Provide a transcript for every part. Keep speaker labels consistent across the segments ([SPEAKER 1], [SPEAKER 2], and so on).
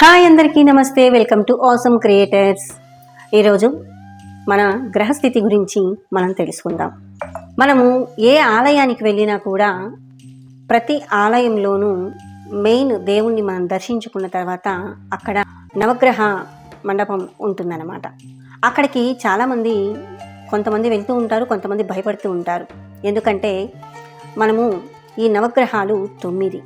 [SPEAKER 1] Hi అందరికీ నమస్తే welcome to awesome creators. ఈరోజు మన గ్రహస్థితి గురించి మనం తెలుసుకుందాం. మనము ఏ ఆలయానికి వెళ్ళినా కూడా ప్రతి ఆలయంలోనూ మెయిన్ దేవుణ్ణి మనం దర్శించుకున్న తర్వాత అక్కడ నవగ్రహ మండపం ఉంటుందన్నమాట. అక్కడికి చాలామంది కొంతమంది వెళ్తూ ఉంటారు కొంతమంది భయపడుతూ ఉంటారు. ఎందుకంటే మనము ఈ నవగ్రహాలు తొమ్మిది.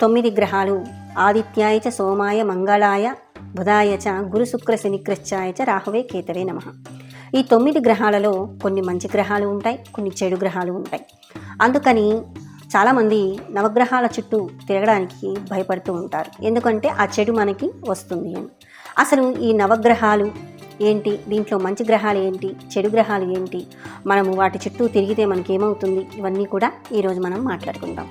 [SPEAKER 1] తొమ్మిది గ్రహాలు ఆదిత్యాయ చ సోమాయ మంగళాయ బుధాయ చ గురు శనిక్రశ్చాయ చ రాహువే కేతవే నమ. ఈ తొమ్మిది గ్రహాలలో కొన్ని మంచి గ్రహాలు ఉంటాయి కొన్ని చెడు గ్రహాలు ఉంటాయి. అందుకని చాలామంది నవగ్రహాల చుట్టూ తిరగడానికి భయపడుతూ ఉంటారు. ఎందుకంటే ఆ చెడు మనకి వస్తుంది అని. అసలు ఈ నవగ్రహాలు ఏంటి? దీంట్లో మంచి గ్రహాలు ఏంటి? చెడు గ్రహాలు ఏంటి? మనము వాటి చుట్టూ తిరిగితే మనకేమవుతుంది? ఇవన్నీ కూడా ఈరోజు మనం మాట్లాడుకుందాం.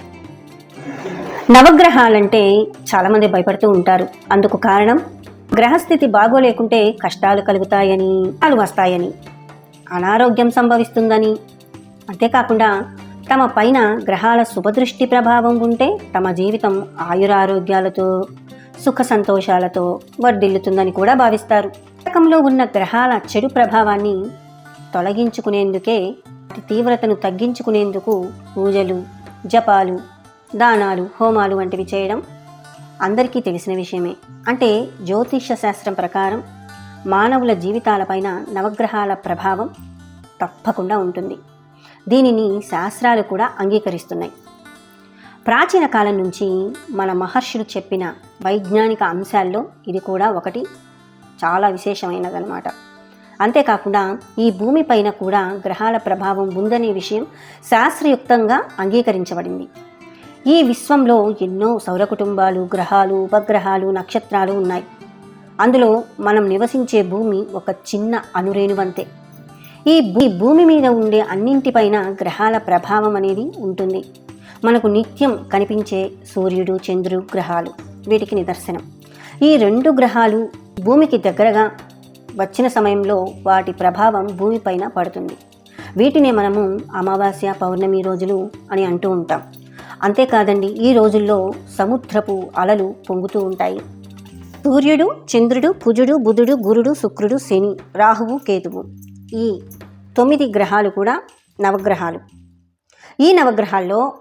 [SPEAKER 1] నవగ్రహాలంటే చాలామంది భయపడుతూ ఉంటారు. అందుకు కారణం గ్రహస్థితి బాగోలేకుంటే కష్టాలు కలుగుతాయని అలు వస్తాయని అనారోగ్యం సంభవిస్తుందని. అంతేకాకుండా తమ పైన గ్రహాల శుభదృష్టి ప్రభావం ఉంటే తమ జీవితం ఆయురారోగ్యాలతో సుఖ సంతోషాలతో వర్ధిల్లుతుందని కూడా భావిస్తారు. రకంలో ఉన్న గ్రహాల చెడు ప్రభావాన్ని తొలగించుకునేందుకే తీవ్రతను తగ్గించుకునేందుకు పూజలు జపాలు దానాలు హోమాలు వంటివి చేయడం అందరికీ తెలిసిన విషయమే. అంటే జ్యోతిష శాస్త్రం ప్రకారం మానవుల జీవితాలపైన నవగ్రహాల ప్రభావం తప్పకుండా ఉంటుంది. దీనిని శాస్త్రాలు కూడా అంగీకరిస్తున్నాయి. ప్రాచీన కాలం నుంచి మన మహర్షులు చెప్పిన వైజ్ఞానిక అంశాల్లో ఇది కూడా ఒకటి. చాలా విశేషమైనదనమాట అంతేకాకుండా ఈ భూమిపైన కూడా గ్రహాల ప్రభావం ఉందనే విషయం శాస్త్రయుక్తంగా అంగీకరించబడింది. ఈ విశ్వంలో ఎన్నో సౌర కుటుంబాలు గ్రహాలు ఉపగ్రహాలు నక్షత్రాలు ఉన్నాయి. అందులో మనం నివసించే భూమి ఒక చిన్న అనురేణువంతే. ఈ భూ- భూమి మీద ఉండే అన్నింటిపైన గ్రహాల ప్రభావం అనేది ఉంటుంది. మనకు నిత్యం కనిపించే సూర్యుడు చంద్రుడు గ్రహాలు వీటికి నిదర్శనం. ఈ రెండు గ్రహాలు భూమికి దగ్గరగా వచ్చిన సమయంలో వాటి ప్రభావం భూమిపైన పడుతుంది. వీటినే మనము అమావాస్య పౌర్ణమి రోజులు అని అంటూ ఉంటాం. అంతేకాదండి ఈ రోజుల్లో సముద్రపు అలలు పొంగుతూ ఉంటాయి. సూర్యుడు చంద్రుడు కుజుడు బుధుడు గురుడు శుక్రుడు శని రాహువు కేతువు ఈ తొమ్మిది గ్రహాలు కూడా నవగ్రహాలు. ఈ నవగ్రహాల్లో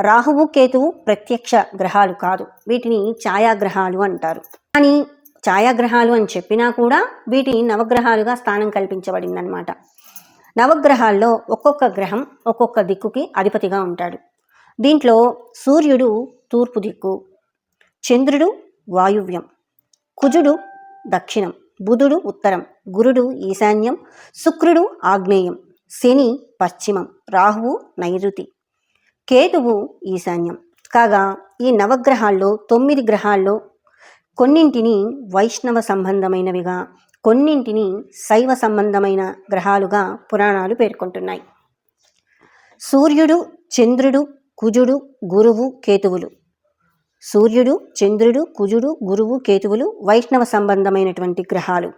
[SPEAKER 1] రాహువు కేతువు ప్రత్యక్ష గ్రహాలు కాదు. వీటిని ఛాయాగ్రహాలు అంటారు. కానీ ఛాయాగ్రహాలు అని చెప్పినా కూడా వీటిని నవగ్రహాలుగా స్థానం కల్పించబడిందనమాట నవగ్రహాల్లో ఒక్కొక్క గ్రహం ఒక్కొక్క దిక్కుకి అధిపతిగా ఉంటాడు. దీంట్లో సూర్యుడు తూర్పు దిక్కు చంద్రుడు వాయువ్యం కుజుడు దక్షిణం బుధుడు ఉత్తరం గురుడు ఈశాన్యం శుక్రుడు ఆగ్నేయం శని పశ్చిమం రాహువు నైరుతి కేతువు ఈశాన్యం. కాగా ఈ నవగ్రహాల్లో తొమ్మిది గ్రహాల్లో కొన్నింటిని వైష్ణవ సంబంధమైనవిగా కొన్నింటిని శైవ సంబంధమైన గ్రహాలుగా పురాణాలు పేర్కొంటున్నాయి. సూర్యుడు చంద్రుడు కుజుడు గురువు కేతువులు. సూర్యుడు చంద్రుడు కుజుడు గురువు కేతువులు వైష్ణవ సంబంధమైనటువంటి గ్రహాలు.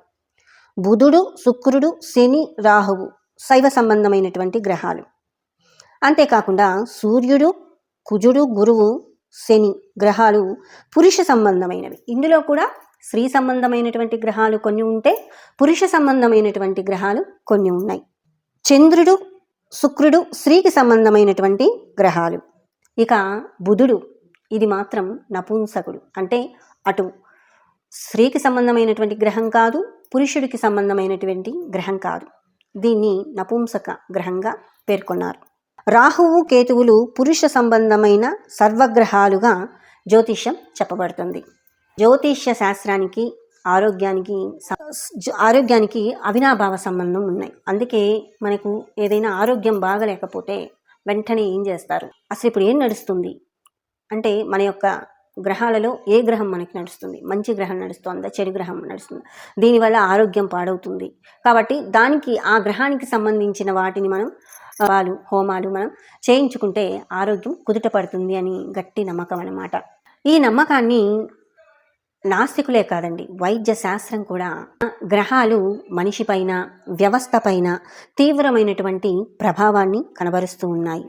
[SPEAKER 1] బుధుడు శుక్రుడు శని రాహువు శైవ సంబంధమైనటువంటి గ్రహాలు. అంతేకాకుండా సూర్యుడు కుజుడు గురువు శని గ్రహాలు పురుష సంబంధమైనవి. ఇందులో కూడా స్త్రీ సంబంధమైనటువంటి గ్రహాలు కొన్ని ఉంటే పురుష సంబంధమైనటువంటి గ్రహాలు కొన్ని ఉన్నాయి. చంద్రుడు శుక్రుడు స్త్రీకి సంబంధమైనటువంటి గ్రహాలు. ఇక బుధుడు ఇది మాత్రం నపుంసకుడు. అంటే అటు స్త్రీకి సంబంధమైనటువంటి గ్రహం కాదు పురుషుడికి సంబంధమైనటువంటి గ్రహం కాదు. దీన్ని నపుంసక గ్రహంగా పేర్కొన్నారు. రాహువు కేతువులు పురుష సంబంధమైన సర్వగ్రహాలుగా జ్యోతిష్యం చెప్పబడుతుంది. జ్యోతిష్య శాస్త్రానికి ఆరోగ్యానికి ఆరోగ్యానికి అవినాభావ సంబంధం ఉన్నాయి. అందుకే మనకు ఏదైనా ఆరోగ్యం బాగలేకపోతే వెంటనే ఏం చేస్తారు? అసలు ఇప్పుడు ఏం నడుస్తుంది? అంటే మన యొక్క గ్రహాలలో ఏ గ్రహం మనకి నడుస్తుంది? మంచి గ్రహం నడుస్తుందా? చెడు గ్రహం నడుస్తుందా? దీనివల్ల ఆరోగ్యం పాడవుతుంది. కాబట్టి దానికి ఆ గ్రహానికి సంబంధించిన వాటిని మనం వాళ్ళు హోమాలు మనం చేయించుకుంటే ఆరోగ్యం కుదుట పడుతుంది అని గట్టి నమ్మకం అన్నమాట. ఈ నమ్మకాన్ని నాస్తికులే కాదండి. వైద్య శాస్త్రం కూడా గ్రహాలు మనిషిపైన వ్యవస్థపైన తీవ్రమైనటువంటి ప్రభావాన్ని కనబరుస్తూ ఉన్నాయి.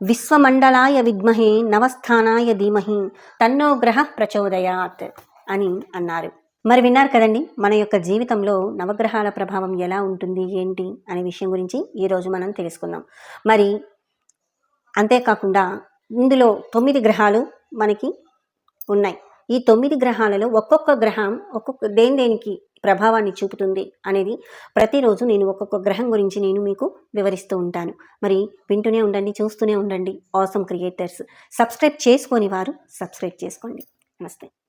[SPEAKER 1] విశ్వమండలాయ విద్మహే నవస్థానాయ ధీమహి తన్నో గ్రహ ప్రచోదయాత్ అని అన్నారు. మరి విన్నారు కదండి మన యొక్క జీవితంలో నవగ్రహాల ప్రభావం ఎలా ఉంటుంది ఏంటి అనే విషయం గురించి ఈరోజు మనం తెలుసుకుందాం. మరి అంతేకాకుండా ఇందులో తొమ్మిది గ్రహాలు మనకి ఉన్నాయి. ఈ తొమ్మిది గ్రహాలలో ఒక్కొక్క గ్రహం ఒక్కొక్క దేని దేనికి ప్రభావాన్ని చూపుతుంది అనేది ప్రతిరోజు నేను ఒక్కొక్క గ్రహం గురించి నేను మీకు వివరిస్తూ ఉంటాను. మరి వింటూనే ఉండండి చూస్తూనే ఉండండి. ఆసమ్ క్రియేటర్స్ సబ్స్క్రైబ్ చేసుకొని వారు సబ్స్క్రైబ్ చేసుకోండి. నమస్తే.